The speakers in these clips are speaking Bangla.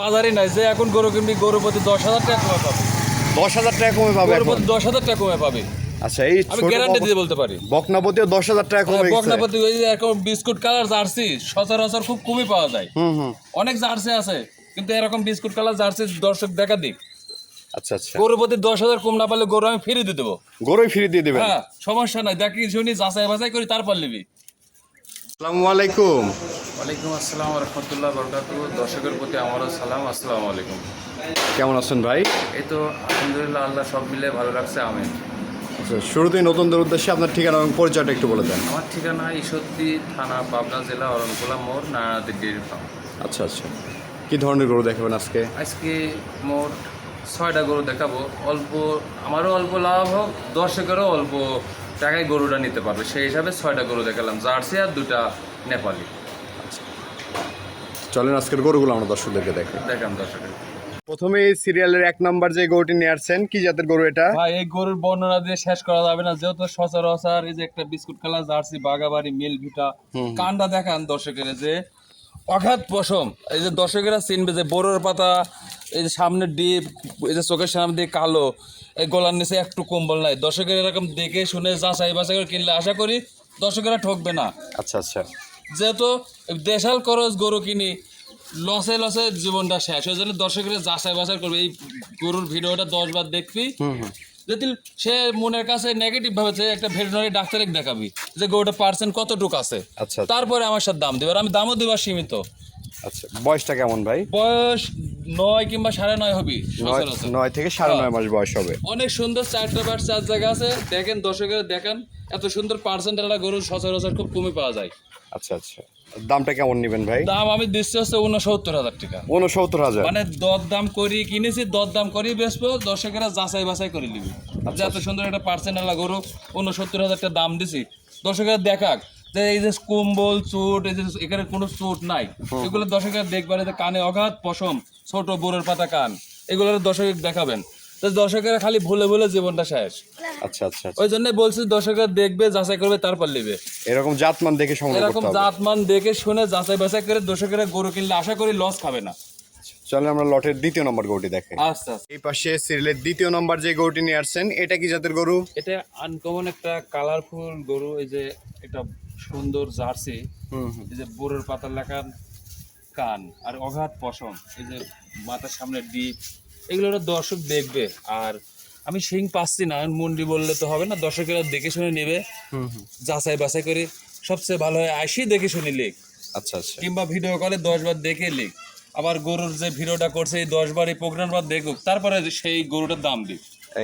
বাজারই নাই যে এখন গরু কিনবি গরু প্রতি দশ হাজার টাকা কমে পাবে। দশ হাজার টাকা কমে পাবে গরু প্রতি দশ হাজার টাকা কমে পাবে। আচ্ছা এই আমি গ্যারান্টি দিয়ে বলতে পারি। বকনাপতিও দশ হাজার টাকা কমে বকনাপতি ওই যে এখন বিস্কুট কালার জার্সি সচরাচর খুব কমই পাওয়া যায়। হুম হুম। অনেক জার্সি আছে কিন্তু এরকম বিস্কুট কালার জার্সি দর্শক দেখা দিক। আচ্ছা আচ্ছা। গরু প্রতি দশ হাজার কম না পারলে গরু আমি ফিরে দিয়ে দেবো। গরুই ফিরে দিয়ে দেবেন? হ্যাঁ সমস্যা নাই। দেখি শুনি যাচাই বাছাই করি তারপর নিবি। আসসালামু আলাইকুম। ওয়ালাইকুম আসসালাম রহমতুল্লাহ বরকাতু দর্শকের প্রতি আমারও সালাম আসসালামু আলাইকুম। কেমন আছেন ভাই? এই তো আলহামদুলিল্লাহ আল্লাহ সব মিলে ভালো রাখছে আমি আচ্ছা শুরুতেই নতুনদের উদ্দেশ্যে আপনার ঠিকানা এবং পরিচয়টা একটু বলে দেন। আমার ঠিকানা ঈশ্বরদী থানা পাবনা জেলা অরণকুলা মোড় নারায়ণাদ্রি ডেয়ারি ফার্ম আচ্ছা আচ্ছা। কী ধরনের গরু দেখাবেন আজকে? আজকে মোট ছয়টা গরু দেখাবো। অল্প আমারও অল্প লাভ হোক দর্শকেরও অল্প টাকায় গরুটা নিতে পারবে। সেই হিসাবে ছয়টা গরু দেখালাম জার্সি আর দুটা নেপালি। চলেন আজকের গরুগুলো আমরা দর্শকদেরকে দেখে দেখাম দর্শকের প্রথমে এই সিরিয়ালের এক নাম্বার যে গরুটি নিয়ে আসছেন কি জাতের গরু এটা? ভাই এই গরুর বর্ণনা দিয়ে শেষ করা যাবে না। যেহেতু সচরাচর এই যে একটা বিস্কুট কালার জার্সি বাগাবাড়ি মিল ভিটা কান্ডা দেখান দর্শকের যে অঘাত পশম। এই যে দর্শকেরা চিনবে যে বোরোর পাতা এই যে সামনে ডিপ এই যে চোখের সামনে দিয়ে কালো এই গলার নিচে একটু কম্বল নাই। দর্শকের এরকম দেখে শুনে যাচাই বাছাই করে কিনলে আশা করি দর্শকেরা ঠকবে না। আচ্ছা আচ্ছা। যেহেতু দেশাল খরচ গরু কিনি লসে লসে জীবনটা শেষ। ওই জন্য দর্শকের যাচাই বাছাই করবে। এই গরুর ভিডিওটা দশ বার দেখবি। যদি সে মনের কাছে নেগেটিভ ভাবে যে একটা ভেটেরিনারি ডাক্তারে দেখাবি যে গরুটা পার্সেন্ট কতটুকু আছে। আচ্ছা। তারপরে আমার সাথে দাম দেবে। আর আমি দামও দেবার সীমিত। আচ্ছা বয়সটা কেমন ভাই? বয়স নয় কিংবা সাড়ে নয় হবি নয় থেকে সাড়ে নয় মাস বয়স হবে। অনেক সুন্দর চারটা বার চার জায়গা আছে। দেখেন দর্শকের দেখেন এত সুন্দর পার্সেন্ট একটা গরু সচরাচর খুব কমে পাওয়া যায়। আচ্ছা আচ্ছা। দামটা কেমন নেবেন ভাই? দাম আমি দিচ্ছি হচ্ছে উনসত্তর হাজার টাকা। উনসত্তর হাজার। মানে দর দাম করি কিনেছি দর দাম করি বেচবো দর্শকেরা যাচাই বাছাই করে নিবি। যে এত সুন্দর একটা পার্সেন্ট আলা গরু উনসত্তর হাজার টাকা দাম দিছি। দর্শকেরা দেখাক যে এই যে কম্বল চোট এই যে এখানে কোনো চোট নাই। এগুলো দর্শকেরা দেখবারে যে কানে অগাধ পশম। ছোট বোরের পাতা কান। এগুলো দর্শক দেখাবেন। দর্শকেরা খালি ভুলে ভুলে জীবনটা শেষ। আচ্ছা আচ্ছা আচ্ছা। ওই জন্য বলছি দর্শকেরা দেখবে যাচাই করবে তারপর নেবে। এরকম জাতমান দেখে সংগ্রহ এরকম জাতমান দেখে শুনে যাচাই বাছাই করে দর্শকেরা গরু কিনলে আশা করি লস খাবে না। চলেন আমরা লটের দ্বিতীয় নম্বর গরুটি দেখে আচ্ছা আচ্ছা। এই পাশে সিরিয়ালের দ্বিতীয় নম্বর যে গরুটি নিয়ে আসছেন এটা কি জাতের গরু? এটা আনকমন একটা কালারফুল গরু এই যে একটা সুন্দর জার্সি এই যে বোরের পাতার লাগান কান আর অগাধ পশম এই যে মাথার সামনে ডিপ এগুলো দর্শক দেখবে। আর আমি সিং পাচ্ছি না মন্ডি বললে তো হবে না দর্শকেরা দেখে শুনে নেবে। হুম হুম। যাচাই বাছাই করে সবচেয়ে ভালো হয় আসি দেখে শুনে লিখ। আচ্ছা আচ্ছা। কিংবা ভিডিও কলে দশ বার দেখে লিখ। আবার গরুর যে ভিডিওটা করছে এই দশ বার এই প্রোগ্রামটা দেখুক তারপরে সেই গরুটার দাম দিক।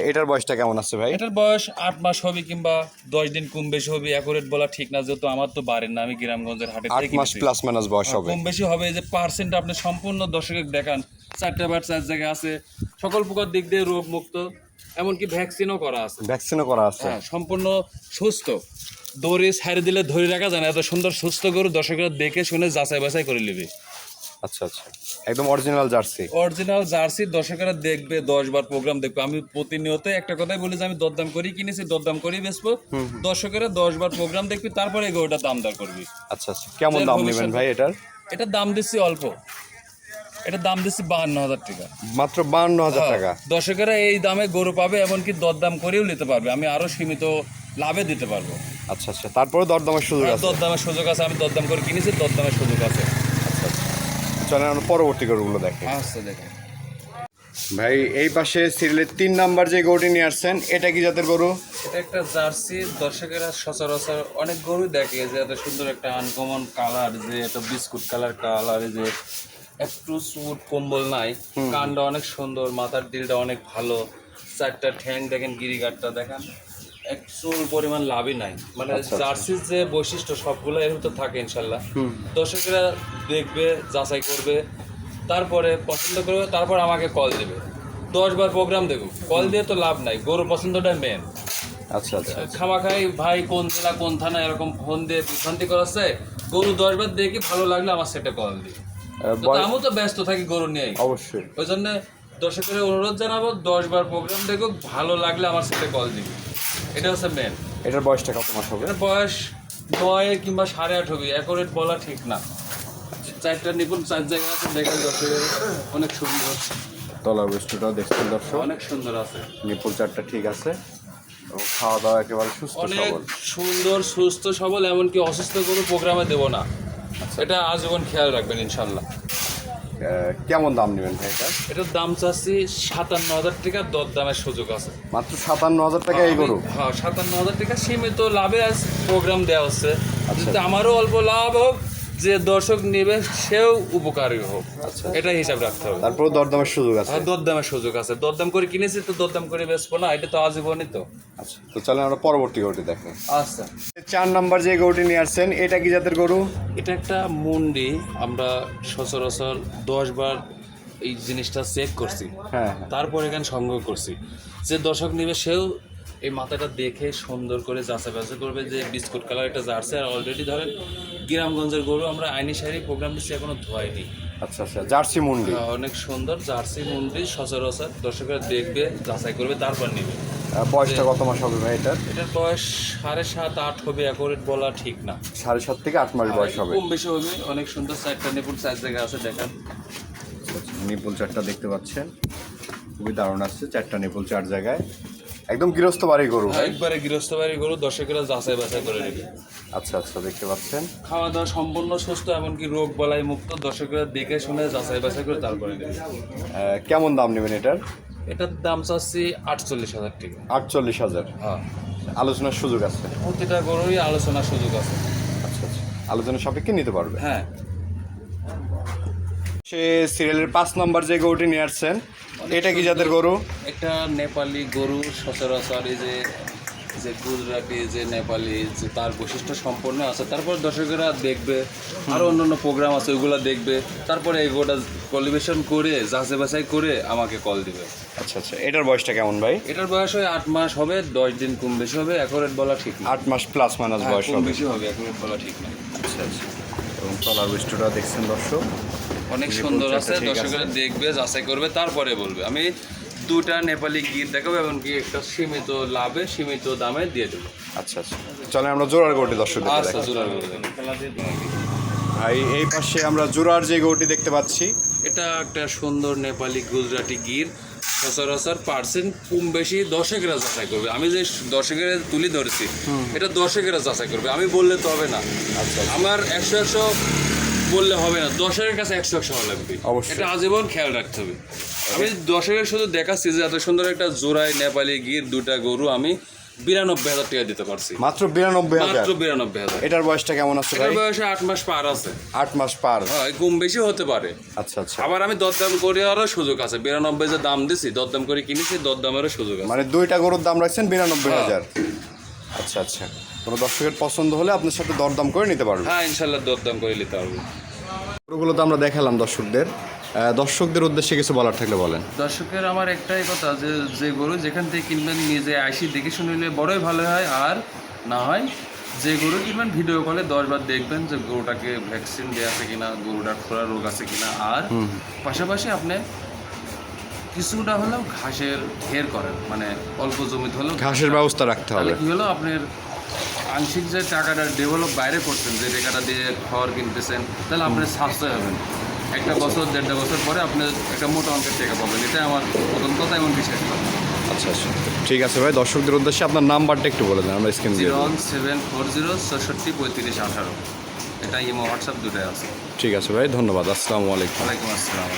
এটার বয়সটা কেমন আছে ভাই? এটার বয়স আট মাস হবে কিংবা দশ দিন কম বেশি হবে অ্যাকুরেট বলা ঠিক না যেহেতু আমার তো বাড়েন না আমি গ্রামগঞ্জের হাটে আট মাস প্লাস মাইনাস বয়স হবে। কম বেশি হবে যে পার্সেন্ট আপনি সম্পূর্ণ দর্শকের দেখান চারটা বার চার জায়গায় আছে সকল প্রকার দিক দিয়ে রোগ মুক্ত এমনকি ভ্যাকসিনও করা আছে। ভ্যাকসিনও করা আছে। হ্যাঁ সম্পূর্ণ সুস্থ। দৌড়ে ছাড়ি দিলে ধরে রাখা যায় না এত সুন্দর সুস্থ গরু দর্শকরা দেখে শুনে যাচাই বাছাই করে নেবে। আচ্ছা আচ্ছা। একদম অরিজিনাল জার্সি অরিজিনাল জার্সি দর্শকেরা দেখবে দশ বার প্রোগ্রাম দেখবে। আমি প্রতিনিয়ত একটা কথাই বলি যে আমি দরদাম করি কিনেছি দরদাম বেচবো। দর্শকেরা দশ বার প্রোগ্রাম দেখবি তারপরে এই গরুটা দাম দর করবি। আচ্ছা আচ্ছা। কেমন দাম নেবেন ভাই এটার? এটার দাম দিচ্ছি অল্প। এটার দাম দিচ্ছি বাহান্ন হাজার টাকা। মাত্র বান্ন হাজার হ্যাঁ। টাকা। দর্শকেরা এই দামে গরু পাবে এমনকি দরদাম করেও নিতে পারবে। আমি আরও সীমিত লাভে দিতে পারব। আচ্ছা আচ্ছা। তারপরে দরদামের সুযোগ আছে। দরদামের সুযোগ আছে আমি দরদাম করে কিনেছি দরদামের সুযোগ আছে। চলেন আমরা পরবর্তী গরুগুলো দেখে। আচ্ছা দেখেন। ভাই এই পাশে সিরিয়ালের তিন নাম্বার যে গরুটি নিয়ে আসছেন এটা কি জাতের গরু? এটা একটা জার্সি দর্শকেরা সচরাচর অনেক গরু দেখে যে এত সুন্দর একটা আনকমন কালার যে একটা বিস্কুট কালার কালার যে একটু সুট কম্বল নাই। কানটা অনেক সুন্দর মাথার দিলটা অনেক ভালো চারটা ঠ্যাং দেখেন গিরিগাটটা দেখেন। একটু পরিমাণ লাভই নাই। মানে জার্সির যে বৈশিষ্ট্য সবগুলো এর ভিতর থাকে ইনশাল্লাহ। দর্শকেরা দেখবে যাচাই করবে তারপরে পছন্দ করবে তারপর আমাকে কল দেবে। প্রোগ্রাম দেবো। কল দিয়ে তো লাভ নাই। গরু পছন্দটা মেন আচ্ছা আচ্ছা খামাখাই ভাই কোন জেলা কোন থানা এরকম ফোন দিয়ে বিভ্রান্তি করাচ্ছে গরু দশ বার দেখি ভালো লাগলে আমার সেটা কল দিই আমিও তো ব্যস্ত থাকি গরু নিয়ে অবশ্যই। ওই জন্য দর্শকের অনুরোধ জানাব দশ বার প্রোগ্রাম দেখুক ভালো লাগলে আমার সাথে কল দিবি। এটা হচ্ছে মেন এটার বয়সটা কত মাস হবে? বয়স নয় কিংবা সাড়ে আট হবে অ্যাকোরেট বলা ঠিক না। চারটা নিপুণ চার জায়গা আছে দেখেন দর্শকের অনেক সুন্দর তলার বৈশিষ্ট্যটাও দেখছেন দর্শক। অনেক সুন্দর আছে। নিপুল চারটা ঠিক আছে। খাওয়া দাওয়া একেবারে সুস্থ অনেক সুন্দর সুস্থ সবল এমনকি অসুস্থ কোনো প্রোগ্রামে দেবো না। এটা আজীবন খেয়াল রাখবেন ইনশাল্লাহ। কেমন দাম নেবেন ভাই এটা? এটার দাম চাচ্ছি সাতান্ন হাজার টাকা দর দামের সুযোগ আছে। মাত্র সাতান্ন হাজার টাকা এই গরু? হ্যাঁ সাতান্ন হাজার টাকা সীমিত লাভে আজ প্রোগ্রাম দেওয়া হচ্ছে। আচ্ছা। আমারও অল্প লাভ হোক যে দর্শক নেবে সেও উপকারী হোক। আচ্ছা। এটা হিসাব রাখতে হবে। তারপর দরদামের সুযোগ আছে। আর দরদামের সুযোগ আছে। দরদাম করে কিনেছি তো দরদাম করে বেচবো না এটা তো আজীবনই তো। আচ্ছা তো চলেন আমরা পরবর্তী গরুটি দেখেন আচ্ছা। চার নাম্বার যে গরুটি নিয়ে আসছেন এটা কি জাতের গরু? এটা একটা মুন্ডি। আমরা সচরাচর দশ বার এই জিনিসটা চেক করছি। হ্যাঁ হ্যাঁ। তারপর এখানে সংগ্রহ করছি। যে দর্শক নেবে সেও এই মাথাটা দেখে সুন্দর করে যাচাই বাছাই করবে যে বিস্কুট কালার একটা জার্সি। আর অলরেডি ধরেন গ্রামগঞ্জের গরু আমরা আইনি শাড়ি প্রোগ্রাম দিচ্ছি এখনও ধোয়াইনি। আচ্ছা আচ্ছা জার্সি মুন্ডি। অনেক সুন্দর জার্সি মুন্ডি। সচরাচর দর্শকরা দেখবে যাচাই করবে তারপর নেবে। বয়সটা কত মাস হবে ভাই এটার এটার বয়স সাড়ে সাত আট হবে অ্যাকোরেট বলা ঠিক না। সাড়ে সাত থেকে আট মাস বয়স হবে। কম বেশি হবে অনেক সুন্দর চারটা নিপুণ চার জায়গা আছে দেখেন। নিপুল চারটা দেখতে পাচ্ছেন। খুবই দারুণ আসছে চারটা নিপুল চার জায়গায়। একদম গৃহস্থ বাড়ি গরু। একবারে গৃহস্থ বাড়ি গরু দর্শকেরা যাচাই বাছাই করে নেবে। আচ্ছা আচ্ছা দেখতে পাচ্ছেন। খাওয়া দাওয়া সম্পূর্ণ সুস্থ এমনকি রোগ বলাই মুক্ত দর্শকরা দেখে শুনে যাচাই বাছাই করে তারপরে নেবে। কেমন দাম নেবেন এটার? এটার দাম চাচ্ছি আটচল্লিশ হাজার টাকা। আটচল্লিশ হাজার। হ্যাঁ। আলোচনার সুযোগ আছে? প্রতিটা গরুই আলোচনার সুযোগ আছে। আচ্ছা আচ্ছা। আলোচনা সাপেক্ষে নিতে পারবে? হ্যাঁ। সে সিরিয়ালের পাঁচ নম্বর যে গরুটি নিয়ে আসছেন এটা কি যাদের গরু? একটা নেপালি গরু সচরাচর এই যে যে গুজরাটি যে নেপালি যে তার বৈশিষ্ট্য সম্পন্ন আছে। তারপর দর্শকেরা দেখবে আরও অন্যান্য প্রোগ্রাম আছে ওইগুলো দেখবে। তারপরে এই গোটা কলিবেশন করে যাচাই বাছাই করে আমাকে কল দিবে। আচ্ছা আচ্ছা। এটার বয়সটা কেমন ভাই? এটার বয়স হয় আট মাস হবে দশ দিন কম বেশি হবে অ্যাকোরেট বলা ঠিক না। আট মাস প্লাস মাইনাস হ্যাঁ, বয়স কম হবে। বেশি হবে অ্যাকোরেট বলা ঠিক না। আচ্ছা আচ্ছা। এবং তলার বৈশিষ্ট্যটা দেখছেন দর্শক। অনেক সুন্দর আছে। দর্শকেরা দেখবে যাচাই করবে তারপরে বলবে। আমি দুটা নেপালি গির দেখাবো এমনকি একটা সীমিত লাভে সীমিত দামে দিয়ে দেবো। আচ্ছা আচ্ছা। চলে আমরা জোরার গরুটি দর্শক আচ্ছা জোড়ার করে ভাই এই পাশে আমরা জোরার যে গরুটি দেখতে পাচ্ছি। এটা একটা সুন্দর নেপালি গুজরাটি গির সচরাচর পার্সেন্ট কম বেশি দর্শকেরা যাচাই করবে। আমি যে দর্শকেরা তুলি ধরেছি এটা দর্শকেরা যাচাই করবে। আমি বললে তো হবে না। আচ্ছা আমার একশো একশো বললে হবে না। দশের কাছে একশো একশো হওয়া লাগবে। এটা আজীবন খেয়াল রাখতে হবে। আমি দশের শুধু দেখাচ্ছি যে এত সুন্দর একটা জোড়ায় নেপালি গির দুটা গরু আমি বিরানব্বই হাজার টাকা দিতে পারছি। মাত্র বিরানব্বই হাজার? মাত্র বিরানব্বই হাজার। এটার বয়সটা কেমন আছে এটার বয়সে আট মাস পার আছে। আট মাস পার? হয় কম বেশি হতে পারে। আচ্ছা আচ্ছা। আবার আমি দরদাম করে আরও সুযোগ আছে। বিরানব্বই যে দাম দিছি দরদাম করে কিনেছি দরদামেরও সুযোগ আছে। মানে দুইটা গরুর দাম রাখছেন বিরানব্বই হ্যাঁ। হাজার? আচ্ছা আচ্ছা। কোনো দর্শকের পছন্দ হলে আপনার সাথে দরদাম করে নিতে পারবে হ্যাঁ ইনশাল্লাহ দরদাম করে নিতে পারব। গরুগুলো তো আমরা দেখালাম দর্শকদের। দর্শকদের উদ্দেশ্যে কিছু বলার থাকলে বলেন। দর্শকের আমার একটাই কথা যে যে গরু যেখান থেকে কিনবেন নিজে আইসি দেখে শুনে নিলে বড়ই ভালো হয় আর না হয় যে গরু কিনবেন ভিডিও কলে দশবার দেখবেন যে গরুটাকে ভ্যাকসিন দেওয়া আছে কিনা গরুটার খোলা রোগ আছে কিনা আর পাশাপাশি আপনি কিছুটা হলেও ঘাসের ঘের করেন মানে অল্প জমিতে হলেও ঘাসের ব্যবস্থা রাখতে হবে। কি হলো আপনার আংশিক যে টাকাটা ডেভেলপ বাইরে করছেন যে টাকাটা দিয়ে খড় কিনতেছেন তাহলে আপনার সাশ্রয় হবেন একটা বছর দেড়টা বছর পরে আপনি একটা মোটা অঙ্কের টাকা পাবেন। এটা আমার প্রথম কথা এমন বিশেষ কথা। আচ্ছা আচ্ছা। ঠিক আছে ভাই দর্শকদের উদ্দেশ্যে আপনার নাম্বারটা একটু বলে দেন আমরা স্ক্রিন দিয়ে। ওয়ান সেভেন ফোর জিরো ছষট্টি পঁয়ত্রিশ আঠারো। এটা ইমো হোয়াটসঅ্যাপ দুটোই আছে। ঠিক আছে ভাই ধন্যবাদ আসসালামু আলাইকুম। ওয়ালাইকুম আসসালাম।